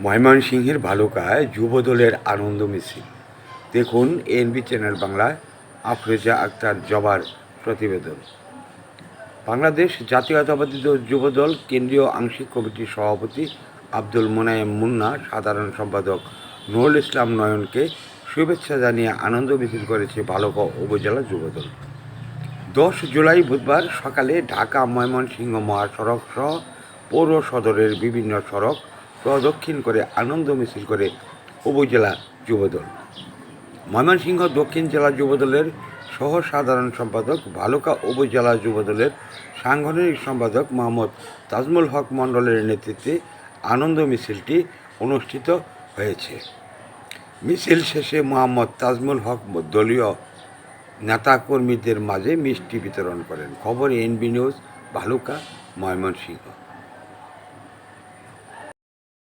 ময়মনসিংহের ভালুকায় যুবদলের আনন্দ মিছিল। দেখুন এনবি চ্যানেল বাংলায় আফরোজা আক্তার জবার প্রতিবেদন। বাংলাদেশ জাতীয়তাবাদী দল- যুবদল কেন্দ্রীয় আংশিক কমিটির সভাপতি আব্দুল মোনায়েম মুন্না, সাধারণ সম্পাদক নুরুল ইসলাম নয়নকে শুভেচ্ছা জানিয়ে আনন্দ মিছিল করেছে ভালুকা উপজেলা যুবদল। দশ জুলাই বুধবার সকালে ঢাকা ময়মনসিংহ মহাসড়ক সহ পৌর সদরের বিভিন্ন সড়ক প্রদক্ষিণ করে আনন্দ মিছিল করে উপজেলা যুবদল। ময়মনসিংহ দক্ষিণ জেলা যুবদলের সহ সাধারণ সম্পাদক, ভালুকা উপজেলা যুবদলের সাংগঠনিক সম্পাদক মোহাম্মদ তাজমুল হক মণ্ডলের নেতৃত্বে আনন্দ মিছিলটি অনুষ্ঠিত হয়েছে। মিছিল শেষে মোহাম্মদ তাজমুল হক দলীয় নেতাকর্মীদের মাঝে মিষ্টি বিতরণ করেন। খবর এনবি নিউজ, ভালুকা, ময়মনসিংহ।